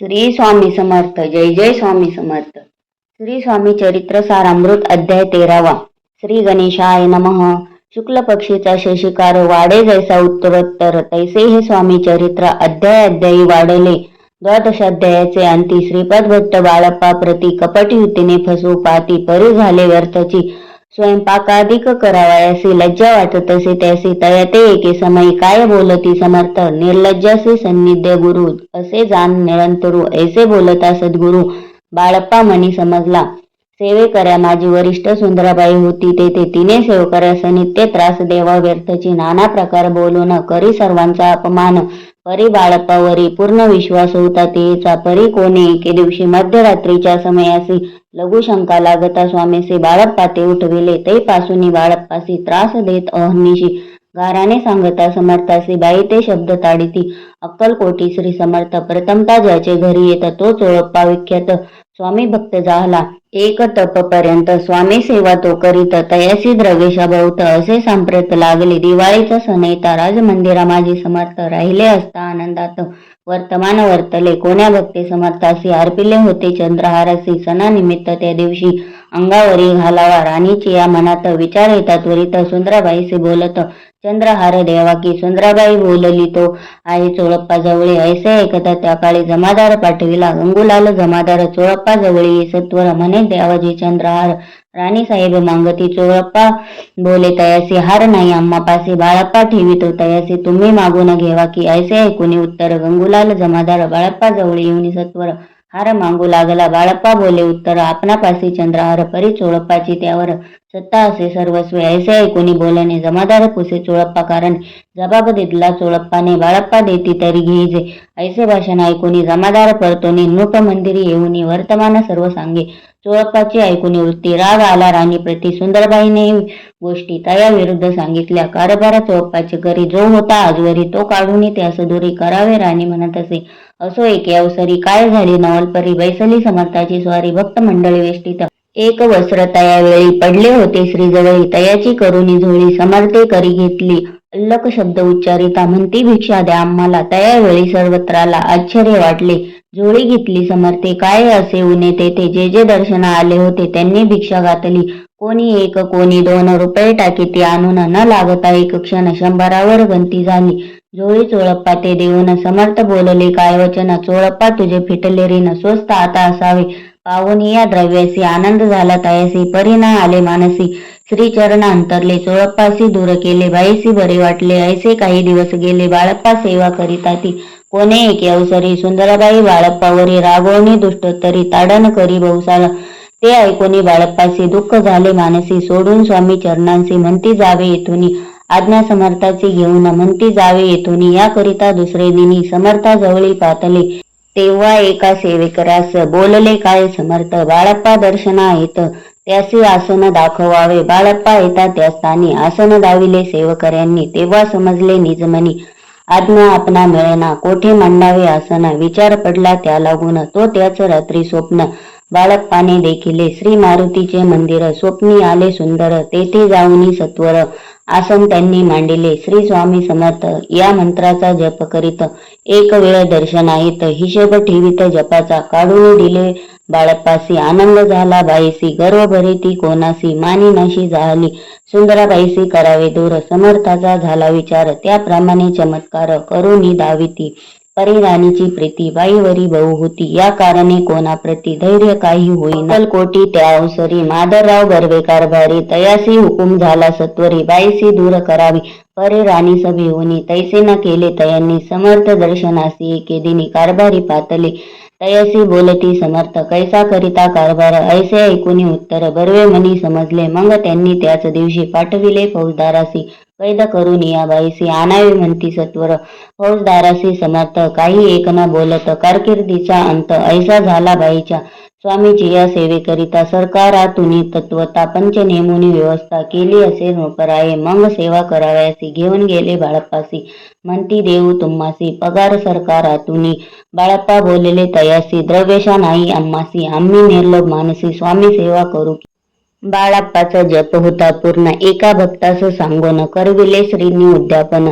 श्री स्वामी समर्थ जय जय स्वामी समर्थ. श्री स्वामी चरित्र सारामृत अध्याय तेरावा. श्री गणेशाय नमः. शुक्ल पक्षीचा शशिकार वाडे जैसा उत्तरोत्तर तैसे हे स्वामी चरित्र अध्याय अध्यायी वाढले. द्वादशाध्यायाचे अंती श्रीपद भट्ट बाळप्पा प्रति कपटी युतीने फसू पाती परी झाले व्यर्थची. स्वयंपाकाधिक करावयासी लज्जा वाटत असे त्यासी तयाते एके समयी काय बोलती समर्थ? निर्लज्जासी सन्निध्य गुरु असे जाण निरंतरू ऐसे बोलता सद्गुरु बाळप्पा मनी समजला. सेवेकऱ्या माझी वरिष्ठ सुंदराबाई होती तेथे तिने सेवकऱ्यास नित्य त्रास देवा व्यर्थची नाना प्रकार बोलून करी सर्वांचा अपमान. परी बाळप्पावरी पूर्ण विश्वास होता तेचा. परी कोणी एके दिवशी मध्यरात्रीच्या समयासी लघुशंका लागता स्वामीसी बाळप्पा ते उठविले. ते पासून बाळप्पासी त्रास देत अहनिशी गाराने सांगता समर्थासी बाई ते शब्द ताडिती. अक्कलकोटी श्री समर्थ प्रथमता ज्याचे घरी येत तो चोळप्पा विख्यात. स्वामी भक्त झाला. एक तप पर्यंत स्वामी सेवा तो करीत तयासी द्रवेशा बहुत असे सांप्रत लागले. दिवाळीचा सण येता राजमंदिरा माझी समर्थ राहिले असता आनंदात वर्तमान वर्तले. कोण्या भक्ती समर्थासी अर्पिले होते चंद्रहारासी सणानिमित्त त्या दिवशी अंगावरी घालावा राणीची या मनात विचार येतात त्वरित सुंदराबाईशी बोलत चंद्रहार देवा की सुंदराबाई बोलली तो. आई चोळप्पा जवळी ऐसे ऐकता त्या काळी जमादार पाठविला. गंगुलाल जमादार चोळप्पा जवळी सत्वर म्हणे देवाजी चंद्रहार राणी साहेब मांगती चोळप्पा बोले तयासी हार नाही अम्मा पासी बाळप्पा ठेवितो तयासी तुम्ही मागून घेवा की ऐसे ऐकून उत्तर. गंगुलाल जमादार बाळप्पा जवळ येऊन सत्वर हार मागू लागला. बाळप्पा बोले उत्तर आपणापासी चंद्रहार परी चोळप्पाची त्यावर सत्ता असे सर्वस्व ऐसे ऐकून बोलणे जमादार पुसे चोळप्पा. कारण जबाब दिला चोळप्पाने. बाळप्पा देती तरी घेईजे. ऐसे भाषण ऐकून जमादार परतोनी नृप मंदिरी येऊन वर्तमान सर्व सांगे. चोळप्पाची ऐकून वृत्ती राग आला. राणी प्रति सुंदरबाईने गोष्टी तया विरुद्ध सांगितल्या. कारभारा चोळप्पाचे घरी जो होता आजवरी तो काढून त्यास दुरी करावे. राणी म्हणत असे असो एके अवसरी. काय झाली? नवलपरी बैसली समर्थाची स्वारी. भक्त मंडळी वेष्टीत एक वस्त्र तयावेळी पडले होते. श्रीजवळी तयाची करुणी झोळी समर्थे करी घेतली. अल्लक शब्द उच्चारिता म्हणती भिक्षा द्या आम्हाला. तयावेळी सर्वत्राला आश्चर्य वाटले. झोळी घेतली समर्थे. काय असे उने तेथे? जे जे दर्शना आले होते त्यांनी भिक्षा घातली. कोणी एक कोणी दोन रुपये टाकी ती आणून न लागता एक क्षण शंभरावर गंती झाली. झोळी चोळप्पा ते देऊन समर्थ बोलले काय वचन? चोळप्पा तुझे फिटले रीन स्वस्त आता असावे. पाहून या द्रव्यासी आनंद झाला तयासी परिणा आले मानसी. श्रीचरण अंतरले चोळप्पासी दूर केले बाईसी बरे वाटले ऐसे काही दिवस गेले बाळप्पा सेवा करीता ती कोणे एके अवसरी सुंदराबाई बाळप्पावरी रागवणी दुष्टोत्तरी ताडण करी बहुसाला. ते ऐकोनी बाळप्पासी दुःख झाले मानसी. सोडून स्वामी चरणांसी म्हणती जावे येथुनी आज्ञा समर्थाची घेऊन म्हणती जावे येथोनी याकरिता दुसरे दिनी समर्थाजवळी पातले. तेव्हा एका सेवेकरास बोलले काय समर्थ बाळप्पा दर्शना येत त्याचे आसन दाखवावे. बाळप्पा येता त्या स्थानी. आसन दाविले सेवकऱ्यांनी. तेव्हा समजले निजमनी आज्ञा आपणा मिळेना. कोठे मांडावे आसन? विचार पडला त्या लागून तो त्याच रात्री स्वप्न बाळप्पाने देखिले. श्री मारुतीचे मंदिर. स्वप्नी आले सुंदर. तेथे जाऊनी सत्वर. आसन त्यांनी मांडिले. श्री स्वामी समर्थ या मंत्राचा जप करीत एक वेळ दर्शनाईत हिशेब ठेवीत जपाचा काढून दिले. बाळप्पासी आनंद झाला बाईसी गर्व भरीती कोणासी मानी नशी झाली. सुंदराबाईसी करावे दूर समर्थाचा झाला विचार त्याप्रमाणे चमत्कार करुनी दाविती. परिराणीची प्रीती बाईवरी बहु होती. या कारणे कोणाप्रती धैर्य काही होईना. कोटी त्या अवसरी माधवराव बर्वे कारभारी तयासी हुकुम झाला सत्वरी बाईसी दूर करावी. परे राणी सभी होनी तैसे न केले तयांनी समर्थ दर्शनासी एके दिनी कारभारी पातले. तयासी बोलती समर्थ कैसा करिता कारभार? ऐसे ऐकून उत्तर बर्वे मनी समजले मग त्यांनी त्याच दिवशी पाठविले फौजदारासी. कैद करून या बाईसी. आणावी म्हणती सत्वर. फौजदारासी समर्थ. काही एक न बोलत कारकिर्दीचा अंत. ऐसा झाला बाईच्या. स्वामीची या सेवेकरिता सरकारातून तत्वता पंच नेमुनी व्यवस्था केली असे नोकराये. मग सेवा करावयासी. घेऊन गेले बाळप्पासी. म्हणती देऊ तुम्हासी. पगार सरकारातून. बाळप्पा बोलले तयासी. द्रव्यशा नाही आम्हासी आम्ही निर्लोभ मानसी. स्वामी सेवा करू बाळाप्पाचा जप होता पूर्ण. एका भक्तास सांगून करविले श्रीनी उद्यापन.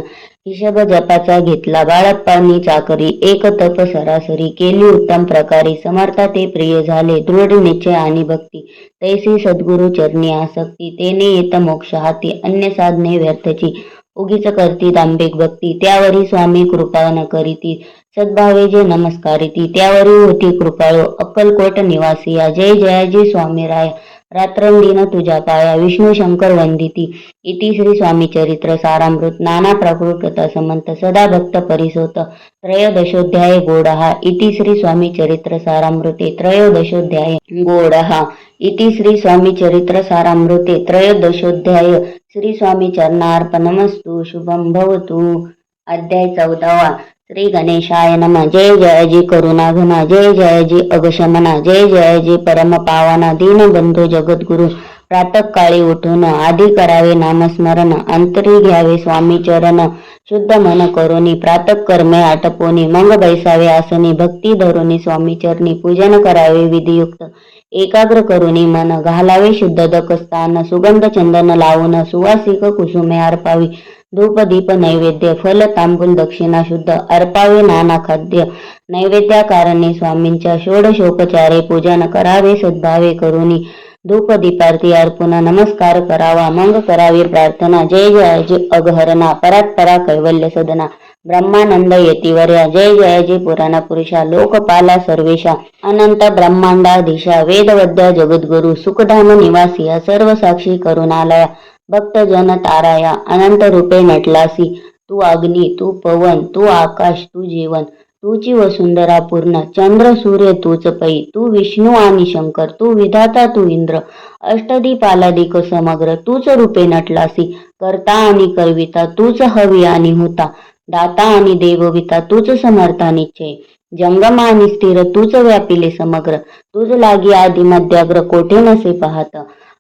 हिशोब जपाचा घेतला बाळप्पांनी चाकरी. एक तप सरासरी केली. उत्तम प्रकारे समर्था ते प्रिय झाले. दृढ निश्चय आणि भक्ती. तैसी सद्गुरु चरणी आसक्ती. तेने येत मोक्ष हाती. अन्य साधने व्यर्थची. उगीच करती दांभिक भक्ती. त्यावरी स्वामी कृपा न करीती. सद्भावे जे नमस्कारिती. त्यावरी होती कृपाळू. अक्कलकोट निवासिया. जय जयाजी स्वामी राय रात्रंदिन तुझ्या पाया विष्णू शंकर वंदिती. इति श्री स्वामी चरित्र सारामृत. नाना प्रकृत समंत सदा भक्त परिसोत. त्रयोदशोध्याय गोडहा. इति श्री स्वामी चरित्र सारामृते. त्रयोदशोध्याय गोडहा. इति श्री स्वामी चरित्र सारामृते. त्रयोदशोध्याय श्री स्वामी चरणार्पणमस्तु. शुभम भवतु. अध्याय चौदावा. श्री गणेशाय नम. जय जय जी करुणाघना जय जय जी अगशमना जय जय जी परम पावना दीनबंधू जगद्गुरु. प्रातःकाळी उठून आधी करावे नामस्मरण अंतरी घ्यावे स्वामी चरण. शुद्ध मन करोनी प्रातःकर्मे आटपोनी मंग बैसावे आसनी भक्ती धरुनी स्वामी चरणी पूजन करावे विधियुक्त. एकाग्र करुनी मन घालावे शुद्ध दकस्थान सुगंध चंदन लावून सुवासिक कुसुमे अर्पावी धूप दीप नैवेद्य फल तांबूल दक्षिणा शुद्ध अर्पावे नाना खाद्य. नैवेद्याकारणे स्वामींच्या षोडशोपचारे पूजन करावे सद्भावे करुणी. धूप दीपारती अर्पुन नमस्कार करावा मग करावी प्रार्थना. जय जयाजी अघहरणा परात्परा कैवल्य सदना. ब्रह्मानंद येतिवर्या जय जयाजी पुराण पुरुषा लोकपाला सर्वेशा. अनंत ब्रह्मांडा दिशा वेदवद्या जगद्गुरु सुखधाम निवासी सर्व साक्षी करुणालया. भक्त जन ताराया अनंत रूपे नटलासी. तू अग्नी तू पवन तू आकाश तू जीवन. तूची वसुंधरा पूर्ण. चंद्र सूर्य तूच पै. तू विष्णू आणि शंकर तू विधाता तू इंद्र. अष्टदीपालादिक समग्र. तूच रूपे नटलासी. करता आणि करविता तूच हवी आणि होता. दाता आणि देवविता तूच समर्था निश्चय जंगम आणि स्थिर तूच व्यापिले समग्र. तुझ लागी आदि मध्याग्र कोठे नसे पाहत?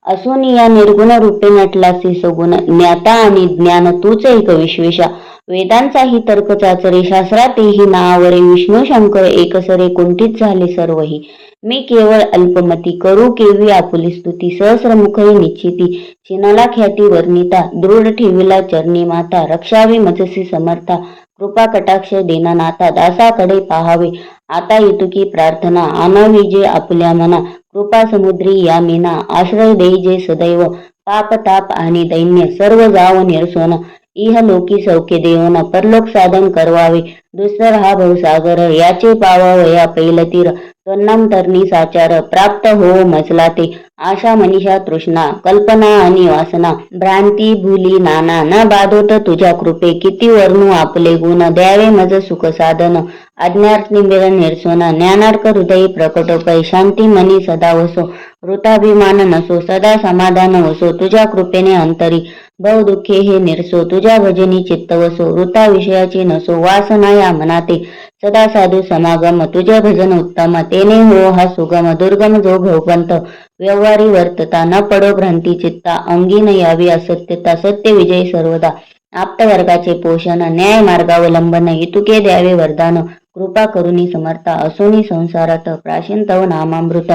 असून या निर्गुण रूपे नटलासी सगुण ज्ञाता आणि ज्ञान तूच एक विश्वेषा वेदांचाही तर्क चाचरे शास्त्रातेही नावरे विष्णू शंकर एकसरे कुंठित झाले सर्वही. मी केवळ अल्पमती करू केवी आपुली स्तुती सहस्रमुखही निश्चिती. चिनाला ख्याती वर्णिता दृढ ठेवीला चरणी माता. रक्षावी मजसी समर्था कृपा कटाक्ष देना नाथा दासाकडे पाहावे. आता इतुकी प्रार्थना आणावी जे आपल्या मना कृपा समुद्री या मीना आश्रय देई जे सदैव पाप ताप आणि दैन्य सर्व जाव निरसोन इह लोकी सौख्य देऊन परलोक साधन करवावे दुसर हा भवसागर याचे पावावया पैलतीर तरणी साचार प्राप्त हो मजला ते. आशा मनीषा तृष्णा कल्पना आणि वासना. भ्रांती भूली नाना न बाधोत तुझ्या कृपे. किती वर्णू आपले गुण द्यावे मज सुख साधन. अज्ञार्थ निमिर निर्सोन ज्ञानार्क हृदयी प्रकटोपय शांती मनी सदा वसो. वृताभिमान नसो सदा समाधान वसो. तुझ्या कृपेने अंतरी. भव दुःखे हे निरसो तुझ्या भजनी चित्त वसो. वृता विषयाची नसो वासना या मनाते सदा साधू समागम तुझे भजन उत्तम तेने हो हा सुगम दुर्गम जो भवपंत. व्यवहारी वर्तता न पडो भ्रांती चित्ता. अंगी न यावी असत्यता सत्य विजय सर्वदा. आप्त वर्गाचे पोषण न्याय मार्गावलंबन इतुके द्यावे वरदान. कृपा करुनी समर्था असोनी संसारात प्राचीन तव नामामृत.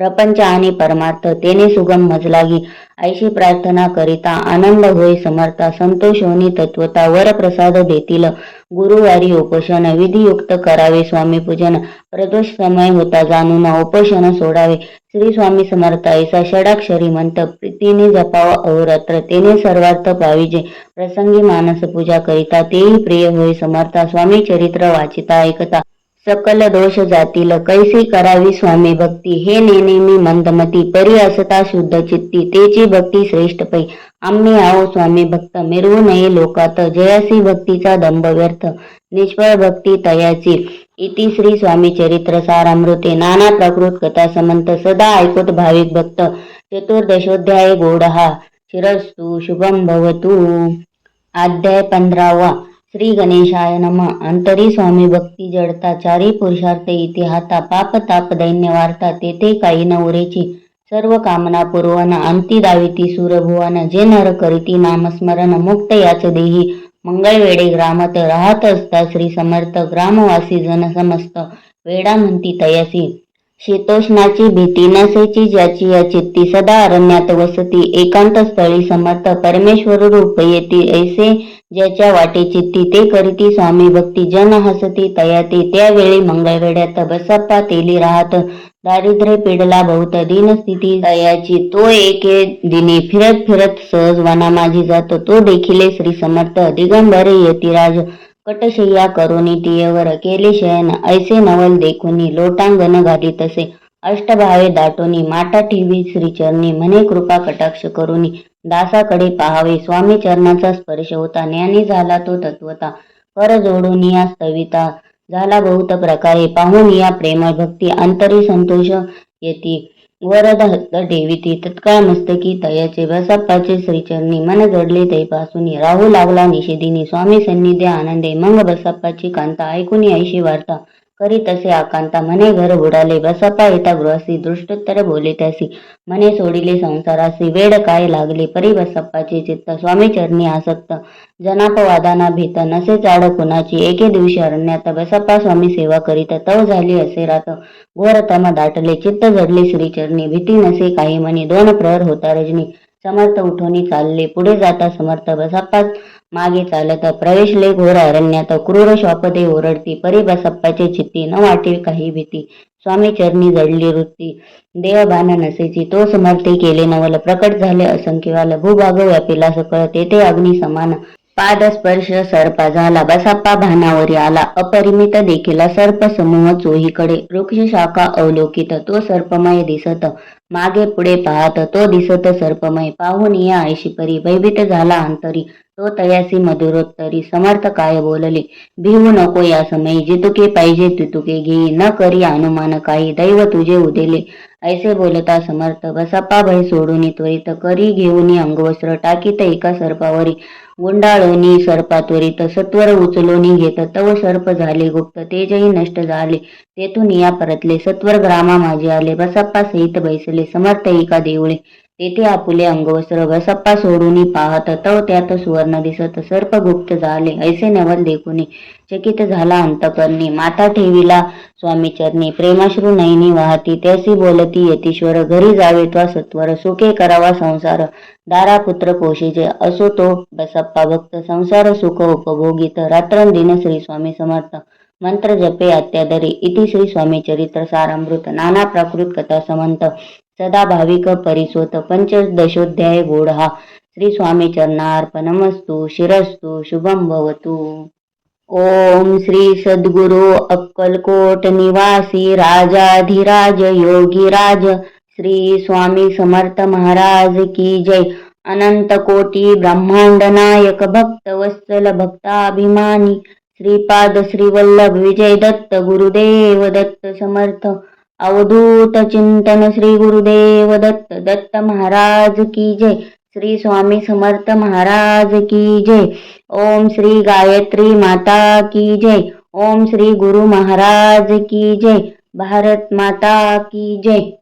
प्रपंच आणि परमार्थ तेने सुगम मजलागी. ऐशी प्रार्थना करिता आनंद होय समर्था संतोष होनी तत्वता वर प्रसाद देतील. गुरुवारी उपोषण विधियुक्त करावे स्वामी पूजन. प्रदोष समय होता जाणून उपोषण सोडावे. श्री स्वामी समर्थ ऐसा षडाक्षरी मंत प्रीतीने जपावा अहोरात्र तेने सर्वार्थ पाविजे. प्रसंगी मानस पूजा करिता तेही प्रिय होय समर्था स्वामी चरित्र वाचिता ऐकता. सकल दोष जातील कैसी करावी स्वामी भक्ती? हे नेनेमी मंदमती परी असता शुद्ध चित्ती तेची भक्ती श्रेष्ठ पै. आम्ही आहो स्वामी भक्त मिरवू नये लोकात जयासी भक्तीचा दंभ व्यर्थ. निष्फळ भक्ती तयाची. इति श्री स्वामी चरित्र सारामृते. नाना प्रकृत कथा समंत सदा ऐकूत भाविक भक्त. चतुर्दशोध्याय गोडहा. शिरस्तु शुभम भवतु. अध्याय पंधरावा. श्री गणेशाय नम. अंतरी स्वामी भक्ती जडता चारी पुरुषार्थ इतिहाता पाप ताप दैन्य वार्ता तेथे काही न उरेची. सर्व कामना पुरवन अंती दाविती सूरभुवन जे नर करीती नामस्मरण मुक्त याच देही. मंगळवेडे ग्रामात राहत असता श्री समर्थ ग्रामवासी जन समस्त. वेडा म्हणती तयासी. शीतोष्णाची भीती नसेची ज्याची या चित्ती सदा अरण्यात वसती. एकांत स्थळी समर्थ परमेश्वर रूप येती. ऐसे ज्याच्या वाटे चित्ती ते करीती स्वामी भक्ती जन हसती. तयाती त्यावेळी मंगळवेड्यात बसप्पा तेली राहत. दारिद्र्य पिडला बहुत दीनस्थिती तयाची तो एके दिनी फिरत फिरत सहज वना माझी जात. तो देखिले श्री समर्थ दिगंबरे यतिराज. कटशय्या करोनी टियवर केले शयन. ऐसे नवल देखुनी लोटांगण घाली तसे अष्टभावे दाटोनी माटा ठेवी श्रीचरणी म्हणे कृपा कटाक्ष करुनी दासाकडे पाहावे स्वामी चरणाचा स्पर्श होता ज्ञानी झाला तो तत्वता कर जोडून या स्तविता झाला बहुत प्रकारे पाहून या प्रेम भक्ती अंतरी संतोष येती वरद हस्त ठेविती तत्काळ मस्तकी तयाचे बसप्पाचे श्रीचरणी मन जडले तैपासून राहू लागला निषेधिनी स्वामी सन्निधी आनंदे मग बसप्पाची कांता ऐकून ऐशी वार्ता करी तसे आकांता. मने घर बुडाले बसपा येता गृहसी दृष्टोत्तर बोले त्यासी मने सोडिले संसारासी वेड काय लागले परी बसप्पाचे चित्त. स्वामी चरणी आसक्त. जनापवादाना भीत. नसे चाड कुणाची. एके दिवशी अरण्यात. बसप्पा स्वामी सेवा करीत. तव झाली असे रात. घोर तम दाटले. चित्त जडले श्री चरणी. भीती नसे काही मनी दोन प्रहर होता रजनी. समर्थ उठोनी चालले. पुढे जाता समर्थ बसप्पा मागे चालत प्रवेश ले घोर अरण्यात क्रूर शॉपदे ओरडती परी बसप्पाचे चित्ती न वाटे काही भीती. स्वामी चरणी जडली वृत्ती. देवबाना नसेची तो समर्थे केले नवल. प्रकट झाले असंख्यवाल भूभाग व्यापीला सकळ तेथे अग्नी समान. पाद स्पर्श सर्पा झाला. बसाप्पा भानावरी आला. अपरिमित देखील सर्प समूह चोहीकडे. वृक्ष शाखा अवलोकित. तो सर्पमय दिसत. मागे पुढे पाहत. तो दिसत सर्पमय. पाहून या ऐशी परी. भयभीत झाला अंतरी. तो तयासी मधुरोत्तरी समर्थ काय बोलले? भिवू नको या समयी जितुके पाहिजे तितुके घेई न करी अनुमान काही दैव तुझे उदेले. ऐसे बोलता समर्थ बसप्पा भय सोडून त्वरित करी घेऊन अंगवस्त्र टाकीत एका सर्पावरी. गुंडाळोनी सर्पा त्वरित सत्वर उचलोनी घेत तव सर्प झाले गुप्त तेजही नष्ट झाले. तेथून या परतले सत्वर ग्रामा माझे आले बसप्पा सहित बैसले समर्थ एका देवळे. तेथे आपुले अंगवस्त्र बसप्पा सोडून पाहत तव त्यात सुवर्ण दिसत सर्प गुप्त झाले. ऐसे नवल देखुनी चकित झाला अंतकरणी. माता ठेविला स्वामी चरणी प्रेमाश्रू नयनी वाहती. त्यासी बोलती यतीश्वर घरी जावे त्वा सत्वर. सुखे करावा संसार. दारा पुत्र पोशीचे असो तो बसप्पा भक्त. संसार सुख उपभोगित. रात्रंदिन श्री स्वामी समर्थ. मंत्र जपे अत्यादरी. इति श्री स्वामी चरित्र सारामृत. नाना प्राकृत कथा समंत. सदा भाविक परिसोत पंचदशोध्याय गोड हा श्री स्वामी चरणार्पणमस्तु शिरस्तु शुभम भवतु. ओम श्री सद्गुरु अक्कलकोट निवासी राजाधिराज योगीराज श्री स्वामी समर्थ महाराज की जय. अनंत कोटी ब्रह्मांड नायक भक्त वत्सल भक्ताभिमानी. श्रीपाद श्रीवल्लभ विजय दत्त गुरुदेव दत्त समर्थ. अवधूत चिंतन श्री गुरुदेव दत्त दत्त महाराज की जय. श्री स्वामी समर्थ महाराज की जय. ओम श्री गायत्री माता की जय. ओम श्री गुरु महाराज की जय. भारत माता की जय.